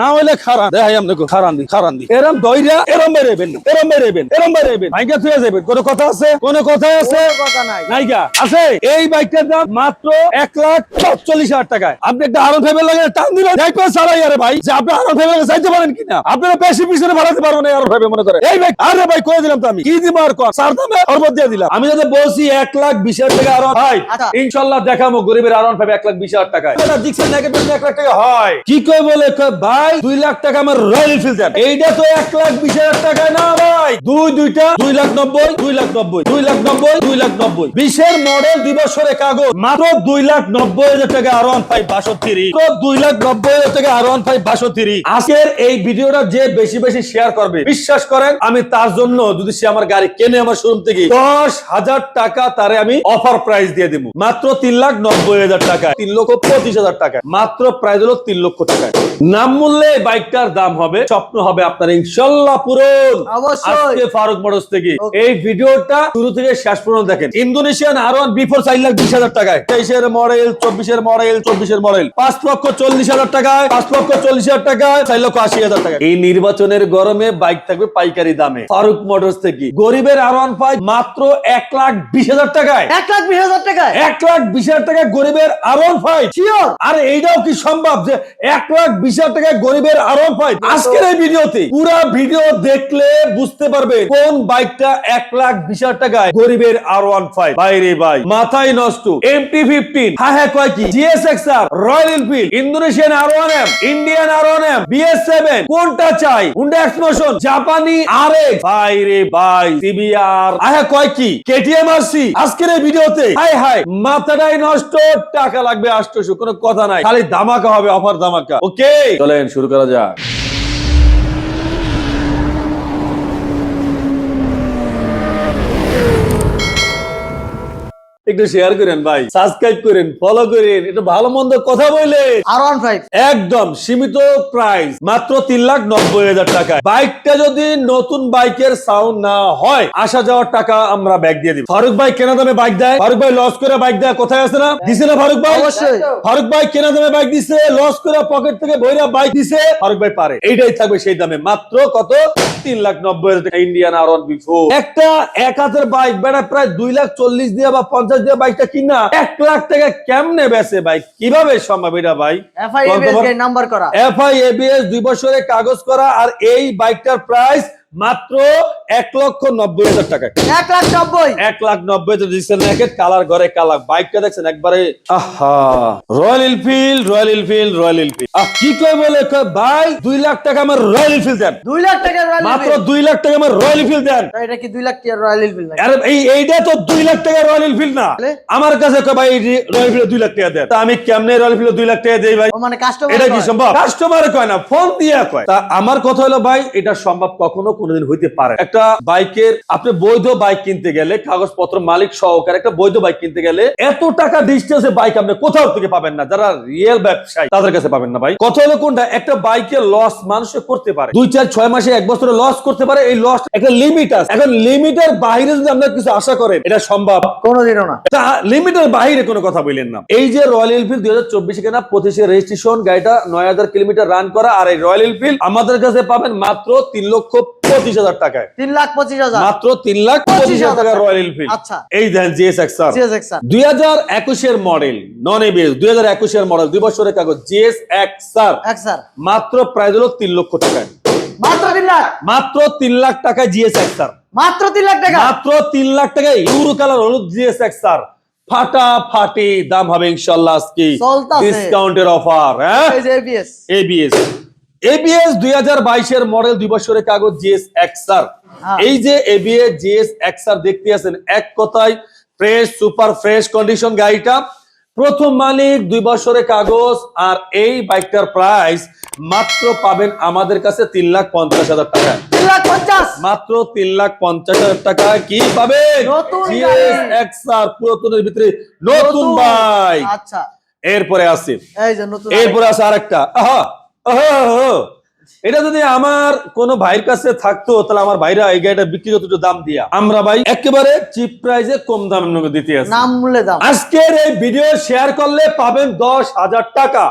না হইলে খারাপ দেখাই আপনাকে খারান দি খারান দি। এরম দইরা এরম বেরেবেন এরম বেরেবেন এরম বেরেবেন। ভাইকে থুয়ে যাবেন। কোনো কথা আছে? কোনো কথা আছে? কথা নাই। নাইকা আছে? এই বাইকটার দাম মাত্র এক লাখ চল্লিশ হাজার টাকায়। আপনি একটা আরন ফেবেল লাগে টান দিবেন? দেখবেন সারাই আরে ভাই। যে আপনি ফেবেল চাইতে পারেন কিনা? আপনারা বেশি পিছনে পারবেন না ফেবে মনে করে। এই ভাই আরে ভাই কয়ে দিলাম তো আমি। কি দিব আর কর সার দামে অর্বত দিয়ে দিলাম। আমি যদি বলছি এক লাখ বিশ হাজার টাকা আরন ভাই আচ্ছা। ইনশাল্লাহ দেখাবো গরিবের আরন ফেবে এক লাখ বিশ হাজার টাকায়। এক লাখ টাকা হয়। কি কই বলে? কয়, ভাই, দুই লাখ টাকা আমার রয়্যাল দেন। এইটা তো এক লাখ বিশ হাজার টাকা না ভাই। দুই, দুইটা, দুই লাখ নব্বই, দুই লাখ নব্বই, দুই লাখ নব্বই, দুই লাখ নব্বই। বিশের মডেল দুই বছরের কাগজ। মাত্র দুই লাখ নব্বই হাজার টাকা আর ওয়ান ফাইভ বাষট্টি। দুই লাখ নব্বই হাজার টাকা আর ওয়ান ফাইভ বাষট্টি। আজকের এই ভিডিওটা যে বেশি বেশি শেয়ার করবে, বিশ্বাস করেন, আমি তার জন্য যদি সে আমার গাড়ি কেনে আমার শোরুম থেকে, দশ হাজার টাকা তারে আমি অফার প্রাইস দিয়ে দিব। মাত্র তিন লাখ নব্বই হাজার টাকা তিন লক্ষ পঁচিশ হাজার টাকা মাত্র প্রাইস হলো তিন লক্ষ টাকা নাম মূল্যে বাইকটার দাম হবে স্বপ্ন হবে আপনার ইনশাল্লাহ পূরণ। আজকে ফারুক মোটরস থেকে। এই ভিডিওটা শুরু থেকে শেষ পর্যন্ত দেখেন। ইন্দোনেশিয়ান আর ওয়ান বিফোর চার লাখ বিশ হাজার টাকায়। তেইশের মডেল চব্বিশের মডেল চব্বিশের মডেল পাঁচ লক্ষ চল্লিশ হাজার টাকায় পাঁচ লক্ষ চল্লিশ হাজার টাকায় চার লক্ষ আশি হাজার টাকা এই নির্বাচনের গরমে বাইক থাকবে পাইকারি দামে। ফারুক মোটরস থেকে। গরিবের আর ওয়ান ফাইভ মাত্র এক লাখ বিশ হাজার টাকায়। এক লাখ বিশ হাজার টাকায়? এক লাখ বিশ হাজার টাকায় গরিবের আর ওয়ান ফাইভ আরে এইটাও কি সম্ভব যে এক লাখ বিশ হাজার টাকায় গরিবের আরও পাই আজকের এই ভিডিওতে পুরা ভিডিও দেখলে বুঝতে পারবে কোন বাইকটা এক লাখ বিশ হাজার টাকায় গরিবের আর ওয়ান ফাইভ বাইরে ভাই মাথায় নষ্ট। এমটি ফিফটিন হ্যাঁ হ্যাঁ কয় কি? জিএসএক্স আর Royal Enfield Indonesian R one M Indian R one M BS seven কোনটা চাই? হুন্ডা এক্সমোশন জাপানি আর এক্স বাইরে ভাই সিবিআর হ্যাঁ কয় কি? কেটিএম আরসি আজকের এই ভিডিওতে হাই হাই মাথাটাই নষ্ট টাকা লাগবে আষ্টশো কোনো কথা নাই। খালি ধামাকা হবে অফার ধামাকা। ওকে চলেন শুরু করা যাক। একটু শেয়ার করেন ভাই সাবস্ক্রাইব করেন ফলো করেন একটু ভালো মন্দ কথা বললেন আর ওয়ান ফাইভ একদম সীমিত প্রাইস মাত্র তিন লাখ নব্বই হাজার টাকা বাইকটা যদি নতুন বাইকের সাউন্ড না হয় আসা যাওয়ার টাকা আমরা ব্যাগ দিয়ে দিব। ফারুক ভাই কেনা দামে বাইক দেয়? ফারুক ভাই লস করে বাইক দেয় কোথায় আছে না? দিছে না ফারুক ভাই? অবশ্যই। ফারুক ভাই কেনা দামে বাইক দিছে লস করে পকেট থেকে বইরা বাইক দিছে ফারুক ভাই পারে। এইটাই থাকবে সেই দামে। মাত্র কত? তিন লাখ নব্বই হাজার টাকা। ইন্ডিয়ান আর বিফোর একটা এক হাজার বাইক বেড়া প্রায় দুই লাখ চল্লিশ দিয়ে বা পঞ্চাশ দিয়ে বাইকটা কিনা এক লাখ টাকা কেমনে বেছে ভাই? কীভাবে সম্ভব এটা ভাই? এফআই? নাম্বার করা। এফআই এবিএস দুই বছরে কাগজ করা আর এই বাইকটার প্রাইস মাত্র এক লক্ষ নব্বই হাজার টাকা। এক লাখ নব্বই। এক লাখ নব্বই নাকি কালার ঘরে কালার বাইকটা দেখছেন একবারে আহা। Royal Enfield Royal Enfield Royal Enfield কি কই বলে? ভাই দুই লাখ টাকা আমার রয়্যাল এনফিল্ড দেন। দুই লাখ টাকা মাত্র দুই লাখ টাকা আমার রয়্যাল এনফিল্ড দেন। এটা কি দুই লাখ টাকা রয়্যাল এনফিল্ড আরে এই এইটা তো দুই লাখ টাকা রয়্যাল এনফিল্ড না। আমার কাছে কয় ভাই রয়্যাল এনফিল্ড দুই লাখ টাকা দেন। তা আমি কেমনে রয়্যাল এনফিল্ড দুই লাখ টাকা দেই ভাই? মানে কাস্টমার এটা কি সম্ভব? কাস্টমার কয় না ফোন দিয়ে কয়। তা আমার কথা হলো ভাই এটা সম্ভব কখনো কোনোদিন হইতে পারে একটা বাইকের আপনি বৈধ বাইক কিনতে গেলে কাগজপত্র মালিক সহকারে একটা বৈধ বাইক কিনতে গেলে এত টাকা ডিস্টেন্সে বাইক আপনি কোথাও থেকে পাবেন না। যারা রিয়েল ব্যবসায়ী তাদের কাছে পাবেন না ভাই। কথা হলো কোনটা? একটা বাইকের লস মানুষে করতে পারে। দুই চার ছয় মাসে এক বছরে লস করতে পারে। এই লস একটা লিমিট আছে। এখন লিমিটের বাইরে যদি আপনার কিছু আশা করেন এটা সম্ভব। কোনোদিনও না। তা লিমিটের বাইরে কোনো কথা বললেন না। এই যে রয়্যাল এনফিল্ড দুই হাজার চব্বিশে কেনা পঁচিশে রেজিস্ট্রেশন গাড়িটা নয় হাজার কিলোমিটার রান করা আর এই রয়্যাল এনফিল্ড আমাদের কাছে পাবেন মাত্র তিন লক্ষ পঁচিশ হাজার টাকায়। তিন লাখ পঁচিশ হাজার। মাত্র তিন লাখ পঁচিশ হাজার টাকা। রয়্যাল এনফিল্ড আচ্ছা। এই দেন জিএস এক্সার দুই হাজার একুশের মডেল নন এবিএস দুই হাজার একুশের মডেল দুই বছরের কাগজ জিএস এক্সার এক মাত্র হলো তিন লক্ষ টাকায়। মাত্র তিন লাখ? মাত্র তিন লাখ জিএস এক্সার মাত্র তিন লাখ টাকা? মাত্র তিন লাখ টাকায় ইউরো কালার হলুদ জিএস এক্সার ফাটাফাটি দাম হবে ইনশাল্লাহ আজকে। ডিসকাউন্টের অফার হ্যাঁ? এবিএস এবিএস এবিএস দুই হাজার বাইশের মডেল দুই বছরের কাগজ জিএস এক্সার হ্যাঁ। এই যে এবিএস জিএস এক্সার দেখতে আছেন এক কথায় ফ্রেশ সুপার ফ্রেশ কন্ডিশন গাড়িটা। প্রথম মালিক দুই বছরের কাগজ আর এই বাইকটার প্রাইস মাত্র পাবেন আমাদের কাছে তিন লাখ পঞ্চাশ হাজার টাকা। মাত্র তিন লাখ পঞ্চাশ হাজার টাকা কি পাবেন? পুরাতনের ভিতরে নতুন বাইক। আচ্ছা। এরপরে নতুন এরপরে আছে আরেকটা। আহা। এটা যদি আমার কোন ভাইয়ের কাছে থাকতো তাহলে আমার ভাইরা এই গাড়িটা বিক্রি করতো দাম দিয়া। আমরা ভাই একেবারে চিপ প্রাইসে কম দাম আপনাকে দিতে আছি নাম মূল্যে দাম। আজকের এই ভিডিও শেয়ার করলে পাবেন দশ হাজার টাকা।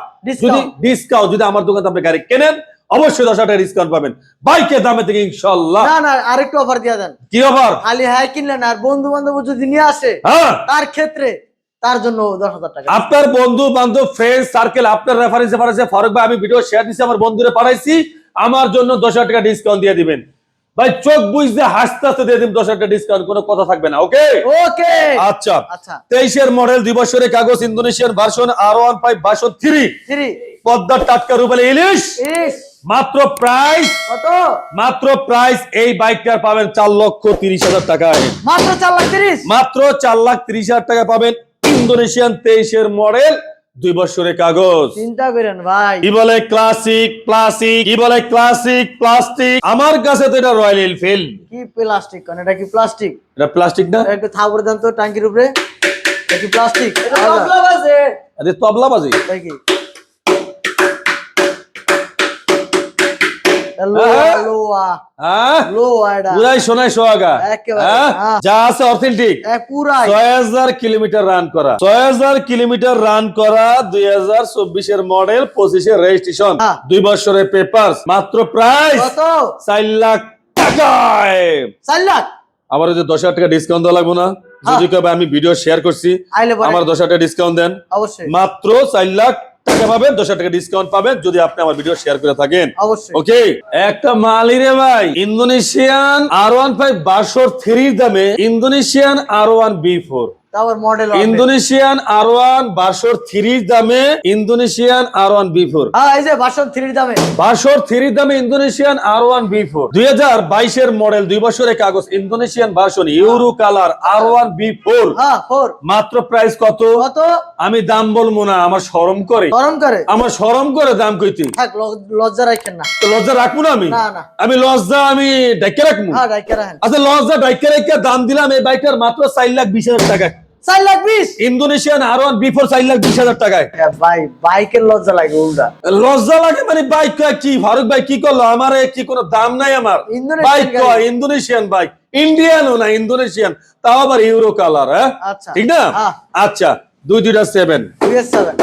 যদি ডিসকাউন্ট যদি আমার দোকানে আপনি গাড়ি কেনেন অবশ্যই দশ হাজার টাকা ডিসকাউন্ট পাবেন। বাইকের দামে থেকে ইনশাল্লাহ না না আরেকটু অফার দিয়ে দেন। কি অফার খালি হ্যাঁ কিনলেন আর বন্ধু বান্ধব যদি নিয়ে আসে হ্যাঁ। তার ক্ষেত্রে তার জন্য দশ হাজার টাকা। আপনার বন্ধু বান্ধব ফ্রেন্ড সার্কেল আপনার রেফারেন্সে পাঠাইছে ফারুক ভাই আমি ভিডিও শেয়ার দিচ্ছি আমার বন্ধুরে পাঠাইছি আমার জন্য দশ হাজার টাকা ডিসকাউন্ট দিয়ে দিবেন। ভাই চোখ বুঝতে হাসতে হাসতে দিয়ে দিন দশ হাজার ডিসকাউন্ট কোনো কথা থাকবে না ওকে ওকে। আচ্ছা আচ্ছা। তেইশের মডেল দুই বছরের কাগজ ইন্দোনেশিয়ান ভার্সন আর one five version three three পদ্মার টাটকা রুবেল ইলিশ। মাত্র প্রাইস কত? মাত্র প্রাইস এই বাইকটার পাবেন চার লক্ষ তিরিশ হাজার টাকায়। মাত্র চার লাখ তিরিশ। মাত্র চার লাখ তিরিশ হাজার টাকা পাবেন ইন্দোনেশিয়ান তেইশের মডেল দুই বছরের কাগজ। চিন্তা করেন ভাই। কি বলে ক্লাসিক প্লাস্টিক কি বলে ক্লাসিক প্লাস্টিক আমার কাছে তো এটা রয়্যাল এনফিল্ড কি প্লাস্টিক কেন? এটা কি প্লাস্টিক এটা প্লাস্টিক না? একটু থাবর দেন তো ট্যাঙ্কির উপরে। এটা কি প্লাস্টিক এটা তবলা বাজে আরে তবলা বাজে তাই হ্যাঁ। পুরাই সোহাগা। হ্যাঁ? হ্যাঁ। যা আছে অথেন্টিক ছয় হাজার কিলোমিটার রান করা। ছয় হাজার কিলোমিটার রান করা দুই হাজার চব্বিশের মডেল পঁচিশের রেজিস্ট্রেশন হ্যাঁ। দুই বছরের পেপার মাত্র প্রাইস? চার লাখ টাকায়। চার লাখ? যে দশ হাজার টাকা ডিসকাউন্ট দেওয়া লাগবে না? যদি কবে আমি ভিডিও শেয়ার করছি। আমার দশ হাজার টাকা ডিসকাউন্ট দেন। অবশ্যই। মাত্র চার লাখ টাকা পাবেন দশ টাকা ডিসকাউন্ট পাবেন যদি আপনি আমার ভিডিও শেয়ার করে থাকেন। অবশ্যই। ওকে একটা মালি রে ভাই ইন্দোনেশিয়ান আর ওয়ান ফাইভ বাসর থ্রির দামে Indonesian R one B four Indonesian R one বাসর থ্রির দামে Indonesian R one B four হ্যাঁ এই যে বাসন থ্রির দামে। বাসর থ্রির দামে Indonesian R one B four দুই হাজার বাইশের মডেল দুই বছরের কাগজ Indonesian version euro colour R one B four হ্যাঁ মাত্র প্রাইস কত? কত? আমি দাম বলব না আমার সরম করে। আমার সরম করে দাম কইতে। লজ্জা রাখেন না। লজ্জা রাখব না আমি। আমি লজ্জা আমি ডাইকে রাখব? হ্যাঁ আচ্ছা লজ্জা ডাইকে রেখে দাম দিলাম এই বাইকটার মাত্র চার লাখ বিশ হাজার টাকা চার লাখ বিশ? ইন্দোনেশিয়ান আর ওয়ান বিফোর চার লাখ বিশ হাজার টাকায়। ভাই বাইকের লজ্জা লাগে উল্টা। লজ্জা লাগে মানে বাইক কি ফারুক ভাই কি করল? আমার এ কি কোনো দাম নাই আমার? বাইক গাড়ি। কয় ইন্দোনেশিয়ান বাইক। ইন্ডিয়ানও না ইন্দোনেশিয়ান। তাও আবার ইউরো কালার হ্যাঁ? আচ্ছা। ঠিক না। আচ্ছা দুই দুইটা সেভেন সেভেন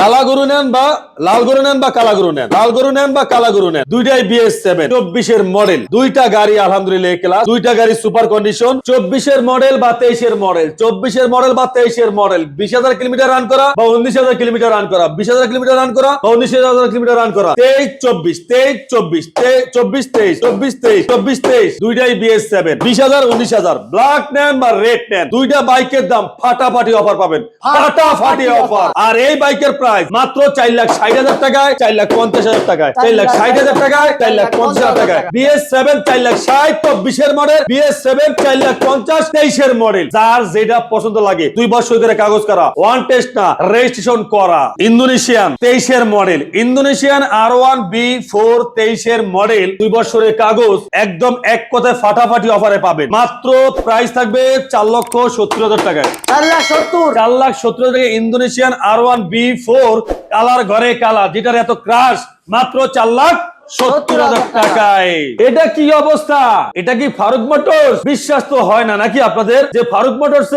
কালা গরু নেন বা লাল গরু নেন বা কালা গরু নেন? লাল গরু নেন বা কালা গরু নেন? দুইটাই বিএস সেভেন চব্বিশের মডেল দুইটা গাড়ি আলহামদুলিল্লাহ ক্লাস দুইটা গাড়ি সুপার কন্ডিশন চব্বিশের মডেল বা তেইশের মডেল চব্বিশের মডেল বা তেইশের মডেল বিশ হাজার কিলোমিটার রান করা বা উনিশ হাজার কিলোমিটার রান করা? বিশ হাজার কিলোমিটার রান করা বা উনিশ হাজার কিলোমিটার রান করা? তেইশ চব্বিশ। তেইশ চব্বিশ। চব্বিশ তেইশ। চব্বিশ তেইশ। চব্বিশ তেইশ। দুইটাই বিএস সেভেন বিশ হাজার উনিশ হাজার। ব্ল্যাক নেন বা রেড নেন? দুইটা বাইকের দাম ফাটাফাটি অফার পাবেন। ফাটাফাটি অফার আর এই বাইকের প্রাইস মাত্র চার লাখ ষাট হাজার টাকায় চার লাখ পঞ্চাশ হাজার টাকায় চার লাখ ষাট হাজার টাকায় চার লাখ পঞ্চাশ হাজার টাকায়। বিএস সেভেন চার লাখ ষাট চব্বিশের মডেল বিএস সেভেন চার লাখ পঞ্চাশ তেইশের মডেল। যার যেটা পছন্দ লাগে দুই বছর ধরে কাগজ করা ওয়ান টেস্ট না রেজিস্ট্রেশন করা। ইন্দোনেশিয়ান তেইশের model. Indonesian R one B four তেইশের মডেল দুই বছরের কাগজ একদম এক কথায় ফাটাফাটি অফারে পাবেন। মাত্র প্রাইস থাকবে চার লক্ষ সত্তর হাজার টাকায়। চার লাখ সত্তর। চার লাখ সত্তর হাজার টাকা Indonesian R one B four colour ঘরে কালা যেটার এত ক্রাশ মাত্র চার লাখ সত্তর হাজার টাকায়। এটা কি অবস্থা? এটা কি ফারুক মোটরস? বিশ্বাস তো হয় না নাকি আপনাদের? যে ফারুক মোটরস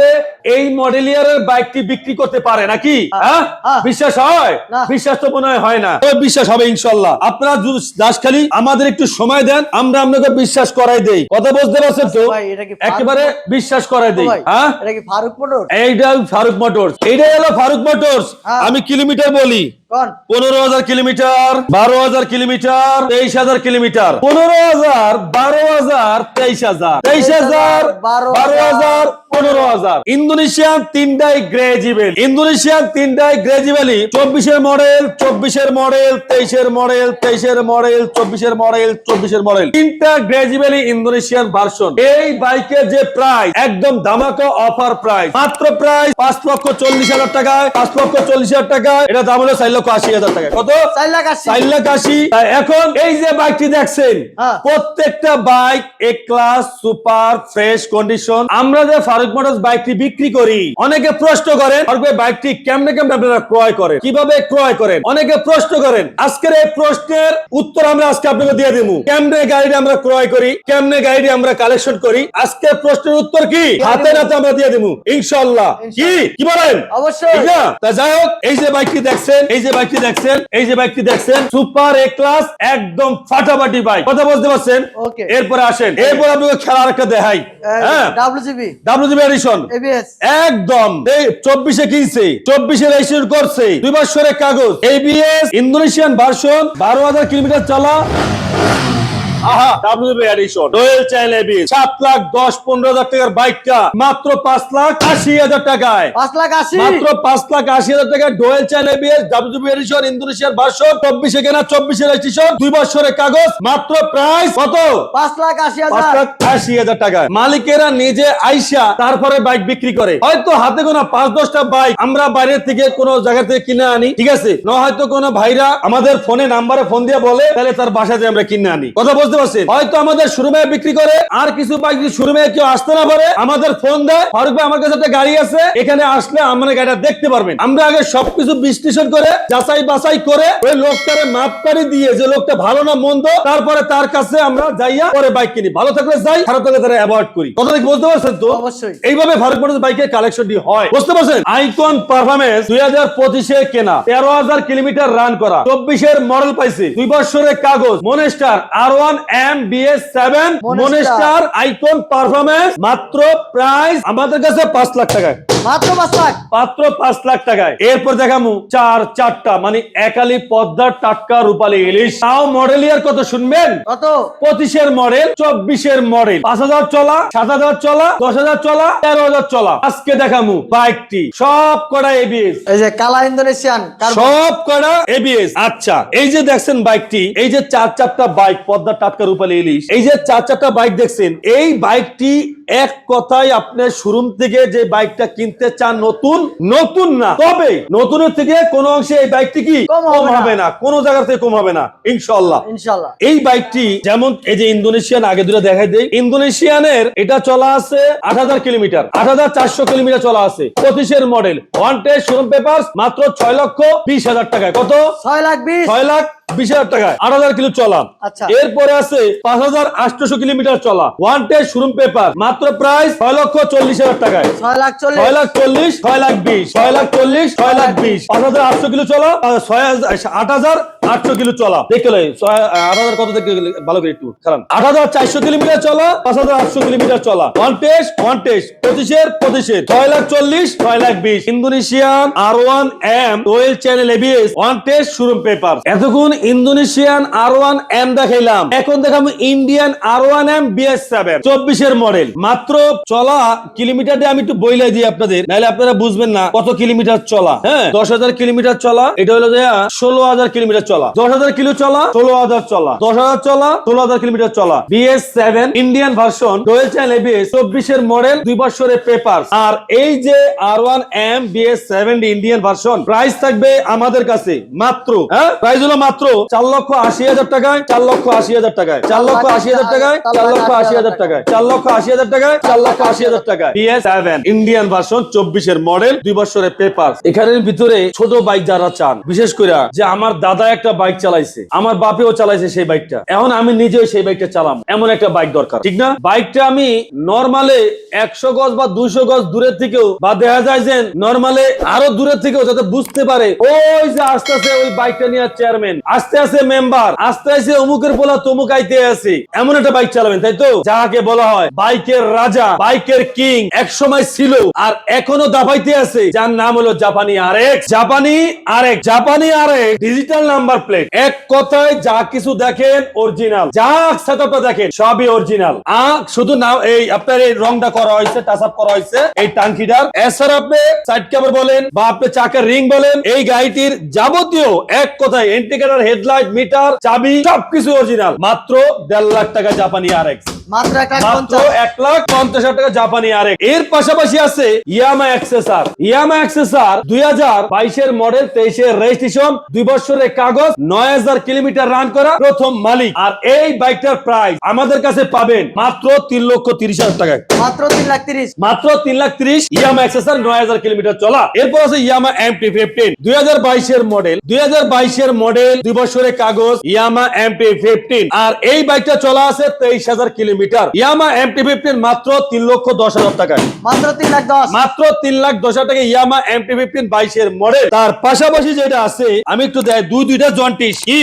এই মডেল ইয়ারের বাইকটি বিক্রি করতে পারে নাকি? হ্যাঁ। বিশ্বাস হয়? বিশ্বাস তো মনে হয় না। বিশ্বাস হবে ইনশাল্লাহ। আপনারা দাসখালি আমাদের একটু সময় দেন আমরা আপনাকে বিশ্বাস করাই দেই। কথা বুঝতে পারছেন তো? একেবারে বিশ্বাস করাই দেই। হ্যাঁ? এটা কি ফারুক মোটর এইটা ফারুক মোটরস। এইটাই হলো ফারুক মোটরস। হ্যাঁ। আমি কিলোমিটার বলি। পনেরো হাজার কিলোমিটার বারো হাজার কিলোমিটার তেইশ হাজার কিলোমিটার। পনেরো হাজার বারো হাজার তেইশ হাজার। তেইশ হাজার বারো হাজার পনেরো হাজার। ইন্দোনেশিয়ান তিনটাই গ্রেজিবেল ইন্দোনেশিয়ান তিনটাই গ্রেজিবেলই চব্বিশের মডেল চব্বিশের মডেল তেইশের মডেল তেইশের মডেল চব্বিশের মডেল চব্বিশের মডেল তিনটা গ্রেজিবেলি ইন্দোনেশিয়ান ভার্সন এই বাইকের যে প্রাইস একদম ধামাকা অফার প্রাইস মাত্র প্রাইস পাঁচ লক্ষ চল্লিশ হাজার টাকায়। পাঁচ লক্ষ চল্লিশ হাজার টাকায়। এটা দাম হলো চার লক্ষ আশি হাজার টাকা কত? চার লাখ আশি। চার লাখ আশি। এখন এই যে বাইকটি দেখছেন হ্যাঁ। প্রত্যেকটা bike A class super fresh condition আমরা যে ফারুক মোটরস বাইকটি বিক্রি করি। অনেকে প্রশ্ন করেন ফারুক ভাই বাইকটি কেমনে কেমনে আপনারা ক্রয় করেন? কীভাবে ক্রয় করেন? অনেকে প্রশ্ন করেন আজকের এই প্রশ্নের উত্তর আমরা আজকে আপনাকে দিয়ে দিব কেমনে গাড়িটি আমরা ক্রয় করি? কেমনে গাড়িটি আমরা কালেকশন করি? আজকে প্রশ্নের উত্তর কি? হাতে নাতে আমরা দিয়ে দিব ইনশাল্লাহ কি? কি বলেন? অবশ্যই। তা যাই হোক এই যে বাইকটি দেখছেন এই যে বাইকটি দেখছেন এই যে বাইকটি দেখছেন সুপার এ ক্লাস একদম ফাটাফাটি বাইক কথা বুঝতে পারছেন? এরপরে আসেন এরপর আপনাকে খেলা একটা দেখাই। হ্যাঁ? ডাব্লিউজিবি ডাব্লিউজিবি এডিশন একদম। এই চব্বিশে কিনছে চব্বিশে রেজিস্ট্রেশন করছে দুই বছরের কাগজ। এবিএস ইন্দোনেশিয়ান ভার্সন বারো হাজার কিলোমিটার চলা। WB edition Royal channel ABS সাত লাখ দশ পনেরো টাকার বাইকটা মাত্র পাঁচ লাখ আশি হাজার টাকায়। পাঁচ লাখ আশি? মাত্র পাঁচ লাখ আশি হাজার টাকা চ্যানেল এবিএস ডাব্লিউবি এডিশন ইন্দোনেশিয়ার ভার্সন চব্বিশে কেনা চব্বিশে রেজিস্ট্রেশন দুই বছরের কাগজ মাত্র প্রাইস কত? পাঁচ লাখ আশি পাঁচ হাজার লাখ আশি হাজার মালিকেরা নিজে আইসা তারপরে বাইক বিক্রি করে। হয়তো হাতে গোনা পাঁচ দশটা বাইক আমরা বাইরে থেকে কোন জায়গা থেকে কিনে আনি। ঠিক আছে? না হয়তো কোনো ভাইরা আমাদের ফোনে নাম্বারে ফোন দিয়ে বলে তাহলে তার বাসাতে আমরা কিনে আনি। কথা বুঝতে পারছেন হয়তো আমাদের শোরুমে বিক্রি করে আর কিছু বাইক শোরুমে কেউ আসতে না পারে আমাদের ফোন দেয় ফারুক ভাই আমার কাছে একটা গাড়ি আছে এখানে আসলে আমরা গাড়িটা দেখতে পারবেন। আমরা আগে সবকিছু বিশ্লেষণ করে যাচাই বাছাই করে ওই লোকটারে মাপকারি দিয়ে যে লোকটা ভালো না মন্দ তারপরে তার কাছে আমরা যাইয়া পরে বাইক কিনি। ভালো থাকলে যাই খারাপ থাকলে তারা অ্যাভয়েড করি। কথা কি বুঝতে পারছেন তো? অবশ্যই। এইভাবে ফারুক মোটরস বাইকের কালেকশনটি হয়। বুঝতে পারছেন? আইকন পারফরমেন্স দুই হাজার পঁচিশে কেনা তেরো হাজার কিলোমিটার রান করা চব্বিশের মডেল পাইছে দুই বছরের কাগজ monster R one M BS seven monster icon performance মাত্র প্রাইস আমাদের কাছে পাঁচ লাখ টাকায়। মাত্র পাঁচ লাখ। মাত্র পাঁচ লাখ টাকায়। এরপর দেখামু চার চারটা মানে একালি পদ্মার টাটকা রূপালী ইলিশ। তাও মডেল ইয়ার কত শুনবেন? কত? পঁচিশের মডেল চব্বিশের মডেল পাঁচ হাজার চলা সাত হাজার চলা দশ হাজার চলা তেরো হাজার চলা। আজকে দেখামু বাইকটি। সব কটা এবিএস এই যে কালা ইন্দোনেশিয়ান সব কটা এবিএস আচ্ছা এই যে দেখছেন বাইকটি এই যে চার চারটা বাইক পদ্মা টাটকা রূপালী ইলিশ এই যে চার চারটা বাইক দেখছেন এই বাইকটি এক কথায় আপনার শোরুম থেকে যে বাইকটা কিনতে চান নতুন নতুন না। তবে নতুনের থেকে কোন অংশে এই বাইকটি কি কম হবে না। কোন জায়গা থেকে কম হবে না ইনশাল্লাহ ইনশাল্লাহ এই বাইকটি যেমন এই যে ইন্দোনেশিয়ান আগে দূরে দেখাই দেই। ইন্দোনেশিয়ানের এটা চলা আছে আট হাজার কিলোমিটার আট হাজার চারশো কিলোমিটার চলা আছে। পঁচিশের model. One test showroom paper মাত্র ছয় লক্ষ বিশ হাজার টাকায়। কত? ছয় লাখ বিশ। ছয় লাখ বিশ হাজার টাকায়। আট হাজার কিলো চলা। আচ্ছা। এরপরে আছে পাঁচ হাজার আটশো কিলোমিটার চলা। ওয়ান টেস্ট শোরুম পেপার মাত্র প্রাইস ছয় লক্ষ চল্লিশ হাজার টাকায়। ছয় লাখ চল্লিশ। ছয় লাখ চল্লিশ ছয় লাখ বিশ ছয় লাখ চল্লিশ ছয় লাখ বিশ। পাঁচ হাজার আটশো কিলো চলা ছয় আট হাজার আটশো কিলো চলা। আট হাজার কত থেকে ভালো করে একটু খারাপ। আট হাজার চারশো কিলোমিটার চলা পাঁচ হাজার আটশো কিলোমিটার চলা। ওয়ান টেস্ট ওয়ান টেস্ট পঁচিশের পঁচিশের। ছয় লাখ চল্লিশ ছয় লাখ বিশ। Indonesian R one M dual channel ABS one test showroom paper এতক্ষণ ইন্দোনেশিয়ান আর ওয়ান এম দেখাইলাম। এখন দেখাবো Indian R one M BS seven চব্বিশের মডেল মাত্র চলা কিলোমিটার দিয়ে আমি একটু বইলাই দিই আপনাদের। নাহলে আপনারা বুঝবেন না কত কিলোমিটার চলা। হ্যাঁ দশ হাজার কিলোমিটার চলা, এটা হলো ষোলো হাজার কিলোমিটার চলা। দশ হাজার কিলো চলা, ষোলো হাজার চলা। দশ হাজার চলা, ষোলো হাজার কিলোমিটার চলা। BS seven Indian version dual channel ABS চব্বিশের মডেল দুই বছরের পেপার আর এই যে R one M BS seven Indian version price থাকবে আমাদের কাছে মাত্র হ্যাঁ প্রাইস হলো মাত্র চার লক্ষ আশি হাজার টাকায়, চার লক্ষ আশি হাজার টাকায়, চার লক্ষ আশি হাজার টাকায়, চার লক্ষ আশি হাজার টাকায়, চার লক্ষ আশি হাজার টাকায়, চার লক্ষ আশি হাজার টাকায়। বিএস সেভেন ইন্ডিয়ান ভার্সন চব্বিশের মডেল দুই বছরের পেপার এখানের ভিতরে ছোট বাইক যারা চান, বিশেষ করে যে আমার দাদা একটা বাইক চালাইছে, আমার বাপেও চালাইছে সেই বাইকটা এখন আমি নিজেও সেই বাইকটা চালাম, এমন একটা বাইক দরকার। ঠিক না? বাইকটা আমি নর্মালে একশো গজ বা দুইশো গজ দূরের থেকেও, বা দেখা যায় যে নর্মালে আরও দূরের থেকেও যাতে বুঝতে পারে, ওই যে আস্তে আস্তে ওই বাইকটা নিয়ে চেয়ারম্যান আস্তে আস্তে মেম্বার আস্তে আস্তে অমুকের বলা তমুক আইতে আছে। এমন একটা বাইক চালাবেন, তাই তো? যাকে বলা হয় বাইকের রাজা বাইকের কিং এক সময় ছিল আর এখনও দাবাইতে আছে। যার নাম হলো জাপানি আরেক। জাপানি আরেক জাপানি আরেক ডিজিটাল নাম্বার প্লেট এক কথায় যা কিছু দেখেন অরিজিনাল যা সেটআপটা দেখেন, সবই অরিজিনাল আ, শুধু নাম এই আপনার এই রংটা করা হয়েছে টাচ আপ করা হয়েছে, এই টাঙ্কিটার। এছাড়া আপনি সাইড কভার বলেন, বা আপনি চাকার রিং বলেন, এই গাড়িটির যাবতীয় এক কথায় ইন্ডিকেটর হেডলাইট মিটার চাবি সবকিছু অরিজিনাল মাত্র দেড় লাখ টাকা জাপানি আর মাত্র এক লাখ মাত্র পঞ্চাশ। এক লাখ পঞ্চাশ হাজার টাকা জাপানি আরেক। এর পাশাপাশি আছে ইয়ামা এক্সেসার ইয়ামা এক্সেসার দুই হাজার বাইশের মডেল তেইশের রেজিস্ট্রেশন দুই বছরের কাগজ নয় হাজার কিলোমিটার রান করা প্রথম মালিক। আর এই বাইকটার প্রাইস আমাদের কাছে পাবেন মাত্র তিন লক্ষ তিরিশ হাজার টাকায়। মাত্র তিন লাখ তিরিশ। মাত্র তিন লাখ ত্রিশ ইয়ামা এক্সেসার নয় হাজার কিলোমিটার চলা। এরপর আছে ইয়ামা এম টি ফিফটিন। দুই হাজার বাইশের মডেল দুই হাজার বাইশের মডেল দুই বছরের কাগজ ইয়ামা এম টি ফিফটিন। আর এই বাইকটা চলা আছে তেইশ হাজার kilometre. Yamaha M T fifteen মাত্র তিন লক্ষ দশ হাজার টাকায়। মাত্র তিন লাখ দশ। মাত্র তিন লাখ দশ হাজার টাকা ইয়ামা এম টি ফিফটিন বাইশের মডেল তার পাশাপাশি যেটা আছে আমি একটু দেয় দুই দুইটা জন্টিস। কি?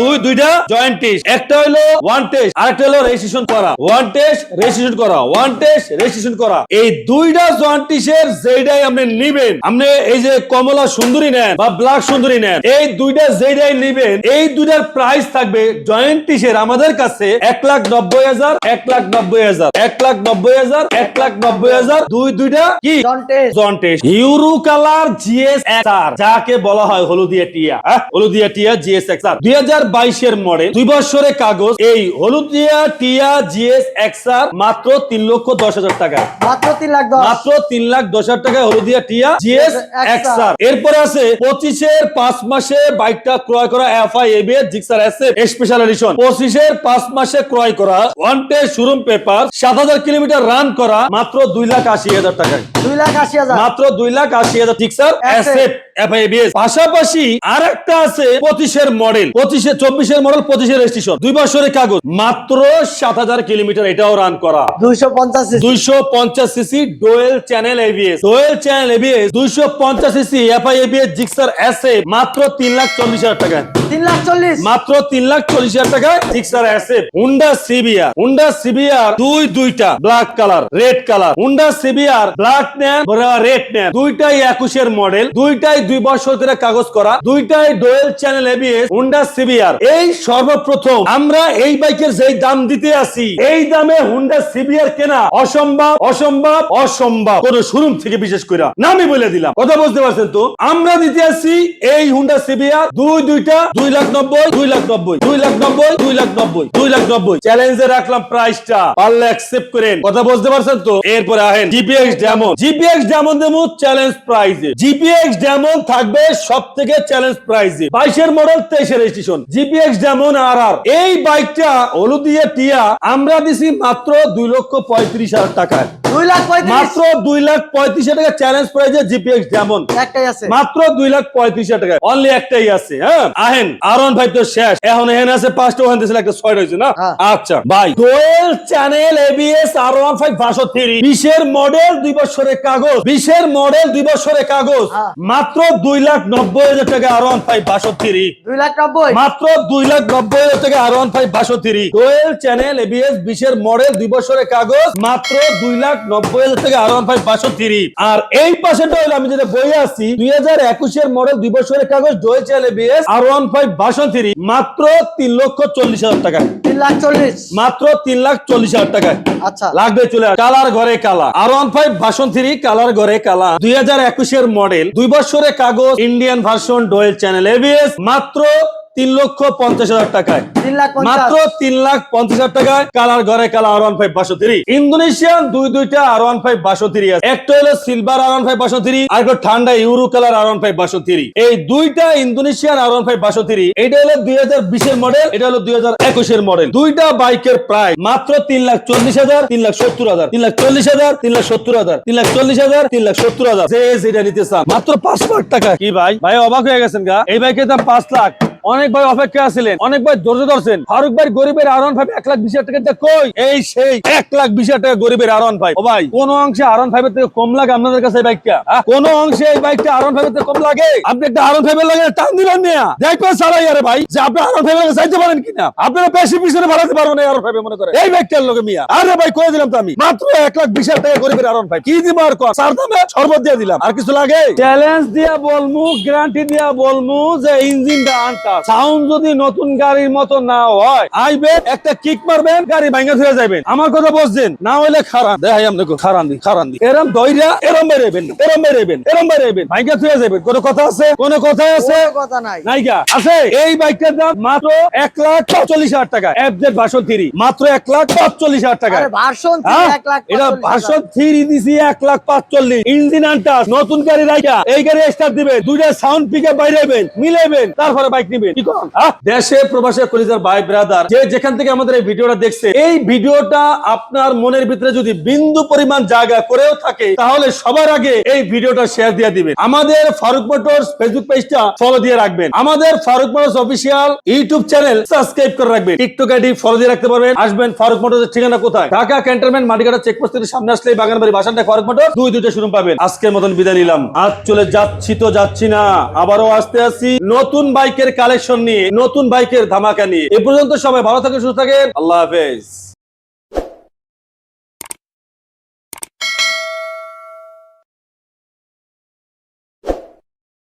দুই দুইটা জয়েন্টিস একটা হলো ওয়ান টেস্ট আরেকটা হলো রেজিস্ট্রেশন করা। ওয়ান টেস্ট রেজিস্ট্রেশন করা। ওয়ান টেস্ট রেজিস্ট্রেশন করা। এই দুইটা জয়েন্টিসের যেটাই আপনি নিবেন আপনি এই যে কমলা সুন্দরী নেন বা ব্ল্যাক সুন্দরী নেন এই দুইটা যেটাই নিবেন এই দুইটার প্রাইস থাকবে জয়েন্টিসের আমাদের কাছে এক লাখ নব্বই হাজার এক লাখ নব্বই হাজার। এক লাখ নব্বই হাজার এক লাখ নব্বই হাজার দুই দুইটা কি? জন্টেস ইউরো কালার জিএস এক্সআর যাকে বলা হয় হলুদিয়া টিয়া। হ্যাঁ? হলুদিয়া টিয়া জিএস এক্সআর দুই হাজার বাইশের মডেল দুই বছরের কাগজ। এই হলুদিয়া টিয়া জিএস এক্সআর মাত্র তিন লক্ষ দশ হাজার টাকা। মাত্র তিন লাখ মাত্র তিন লাখ দশ হাজার টাকায় হলুদিয়া টিয়া জিএস এক্সআর এরপরে আছে পঁচিশের পাঁচ মাসে বাইকটা ক্রয় করা FI ABS Gixxer SF special edition. পঁচিশের পাঁচ মাসে ক্রয় করা ওয়ান টে শোরুম পেপার সাত হাজার কিলোমিটার রান করা মাত্র দুই লাখ আশি হাজার টাকায়। দুই লাখ আশি হাজার। মাত্র দুই লাখ আশি হাজার। ঠিক Asset। এফআইবিএস পাশাপাশি আর একটা আছে পঁচিশের মডেল। পঁচিশের চব্বিশের মডেল পঁচিশের রেজিস্ট্রেশন। দুই বছরের কাগজ। মাত্র সাত হাজার কিলোমিটার এটাও রান করা। দুইশো পঞ্চাশ দুইশো পঞ্চাশ CC dual channel ABS dual channel ABS দুইশো পঞ্চাশ সিসি জিক্সার এস মাত্র তিন লাখ চল্লিশ হাজার টাকা তিন লাখ চল্লিশ। মাত্র তিন লাখ চল্লিশ হাজার টাকায় Gixxer S Honda CBR Honda CBR দুই দুইটা। Black colour red colour Honda CBR black নেন রেড নেন। দুইটাই একুশের মডেল। দুইটাই দুই বছর কাগজ করা, দুইটাই dual channel ABS Honda CBR এই সর্বপ্রথম আমরা এই বাইকের যেই দাম দিতে আসি, এই দামে হুন্ডা সিবিআর কেনা অসম্ভব অসম্ভব অসম্ভব। কোন শোরুম থেকে বিশেষ করে নামই বলে দিলাম। কথা বুঝতে পারছেন তো? আমরা দিতে আসি এই হুন্ডা সিবিআর দুই দুইটা, দুই লাখ নব্বই, দুই লাখ নব্বই, দুই লাখ নব্বই, দুই লাখ নব্বই, দুই লাখ নব্বই। চ্যালেঞ্জে রাখলাম প্রাইসটা পারলে অ্যাকসেপ্ট করেন। কথা বুঝতে পারছেন তো? এরপরে আহেন। জিপিএক্স ডেমন জিপিএক্স ডেমন দেবো চ্যালেঞ্জ প্রাইজে জিপিএক্স ডেমন থাকবে সব থেকে চ্যালেঞ্জ প্রাইজে বাইশের মডেল তেইশের রেজিস্ট্রেশন জিপিএক্স যেমন আর আর এই বাইকটা হলুদিয়া টিয়া, আমরা দিছি মাত্র দুই লক্ষ পঁয়ত্রিশ হাজার টাকায়। দুই লাখ মাত্র দুই লাখ পঁয়ত্রিশ টাকা চ্যালেঞ্জ প্রাইজে জিপিএক্স ডেমন একটাই আছে। মাত্র দুই লাখ পঁয়ত্রিশ টাকা। অনলি একটাই আছে হ্যাঁ? আহেন আরন ভাই তো শেষ। এখন এখানে আছে পাঁচটা ওখান থেকে একটা ছয়টা হয়েছে না? হ্যাঁ। আচ্ছা ভাই dual channel ABS R one five বাসো থ্রি বিশের মডেল দুই বছরের কাগজ। বিশের মডেল দুই বছরের কাগজ। হ্যাঁ। মাত্র দুই লাখ নব্বই হাজার টাকা আর ওয়ান ফাইভ বাসো থ্রি দুই লাখ নব্বই। মাত্র দুই লাখ নব্বই হাজার টাকা আর ওয়ান ফাইভ বাসো থ্রি চ্যানেল এবিএস বিশের মডেল দুই বছরের কাগজ। মাত্র দুই লাখ নব্বই হাজার টাকা আর ওয়ান ফাইভ বাসো থ্রি আর এই পাশেটা হলো আমি যেটা বই আছি দুই হাজার একুশের মডেল দুই বছরের কাগজ আর ওয়ান ফাইভ বাসো থ্রি মাত্র তিন লক্ষ চল্লিশ হাজার টাকা তিন লাখ চল্লিশ? মাত্র তিন লাখ চল্লিশ হাজার টাকায়। আচ্ছা। লাগবে চলে কালার ঘরে কালা আর ওয়ান ফাইভ ভাষণ থ্রি কালার ঘরে কালা দুই হাজার একুশের মডেল দুই বছরের কাগজ Indian version dual channel ABS মাত্র তিন লক্ষ পঞ্চাশ হাজার টাকায়। মাত্র তিন লাখ পঞ্চাশ হাজার টাকায় কালার ঘরে কালা আর ওয়ান ফাইভ বাসো থ্রি ইন্দোনেশিয়ান দুই দুইটা আর ওয়ান ফাইভ বাসো থ্রি আছে। একটা হলো সিলভার আর ওয়ান ফাইভ বাসো থ্রি আর একটা ঠান্ডা euro colour R one five বাসো থ্রি এই দুইটা ইন্দোনেশিয়ান আর ওয়ান ফাইভ বাসো থ্রি এটা হলো দুই হাজার বিশের মডেল এটা হলো দুই হাজার একুশের মডেল দুইটা বাইকের প্রায় মাত্র তিন লাখ চল্লিশ হাজার তিন লাখ সত্তর হাজার তিন লাখ চল্লিশ হাজার তিন লাখ সত্তর হাজার তিন লাখ চল্লিশ হাজার তিন লাখ সত্তর হাজার। যে যেটা নিতে চান। মাত্র পাঁচ লাখ টাকা। কি ভাই? ভাই অবাক হয়ে গেছেন গা। এই বাইকের দাম পাঁচ লাখ। অনেক ভাই অপেক্ষা ছিলেন অনেক ভাই ধৈর্য ধরছেন। ফারুক ভাই গরিবের আরন ভাই এক লাখ বিশ হাজার টাকা কই? এই সেই এক লাখ বিশ হাজার টাকা গরিবের আরন ভাই। ও ভাই, কোন অংশে আরন ফাইভের থেকে কম লাগে আপনাদের কাছে এই বাইকটা? আহ? কোন অংশে এই বাইকটা আরন ফাইভের থেকে কম লাগে? আপনি একটা আরন ফাইভের লাগে টান দিলেন না। দেখবেন সারাই আরে ভাই, যে আপনি আরন ফাইভের লাগে যাইতে পারেন কিনা? আপনারা বেশি পিছনে বাড়াতে পারবেন না আরন ফাইভে মনে করে। এই বাইকটার লোকে মিয়া। আরে ভাই, কয়ে দিলাম তো আমি, মাত্র এক লাখ বিশ হাজার টাকা গরিবের আরন ফাইভ কি দিব আর কর? চার দামে শরবত দিয়ে দিলাম। আর কিছু লাগে? চ্যালেঞ্জ দিয়া বলমু গ্যারান্টি দিয়া বলমু যে ইঞ্জিনটা আনটা সাউন্ড যদি নতুন গাড়ির মতো না হয় আইবে একটা কিক মারবেন গাড়ি ধুয়ে যাবেন আমার কথা বুঝছেন? না হলে খারাপ দেখাই আপনাকে খারান দি খারান দি। এরম দইরা এরম বেরেবেন এরম বেরেবেন এরম বেরেবেন। ধুয়ে যাবেন কোনো কথা আছে? কোনো কথা আছে? কথা নাই। নাইকা আছে? এই বাইকটার দাম মাত্র এক লাখ পঁয়তাল্লিশ হাজার টাকা। এফজেড ভার্সন থ্রি মাত্র এক লাখ পঁয়তাল্লিশ হাজার টাকা। ভার্সন হ্যাঁ? এটা পাঁচচল্লিশ ভার্সন থ্রি দিছি এক লাখ পাঁচচল্লিশ ইঞ্জিন আনটাস নতুন গাড়ি রাইকা এই গাড়ি স্টার্ট দিবে দুইটা সাউন্ড পিকে বাইরেবেন মিলেবেন তারপরে বাইক করুন দেশে প্রবাসে কলিজার ভাই ব্রাদার যে যেখান থেকে আমাদের এই ভিডিওটা দেখছে, এই ভিডিওটা আপনার মনের ভিতরে যদি বিন্দু পরিমাণ জায়গা করেও থাকে, তাহলে সবার আগে এই ভিডিওটা শেয়ার দিয়ে দিবেন। আমাদের ফারুক মোটরস ফেসবুক পেজটা ফলো দিয়ে রাখবেন। আমাদের Farooq Motors official YouTube channel subscribe করে রাখবেন। টিকটক আইডি ফলো দিয়ে রাখতে পারবেন। আসবেন ফারুক মোটরস ঠিকানা কোথায়? ঢাকা ক্যান্টনমেন্ট মাটিকাটা চেকপোস্ট থেকে সামনে আসলে বাগানবাড়ি বাসানটা ফারুক মোটর দুই দুইটা শুরু পাবেন। আজকের মতন বিদায় নিলাম। আজ চলে যাচ্ছি তো যাচ্ছি না। আবারও আসতে আসছি নতুন বাইকের কালেকশন নিয়ে নতুন বাইকের ধামাকা নিয়ে। এ পর্যন্ত সবাই ভালো থাকে সুস্থ থাকেন। আল্লাহ হাফেজ।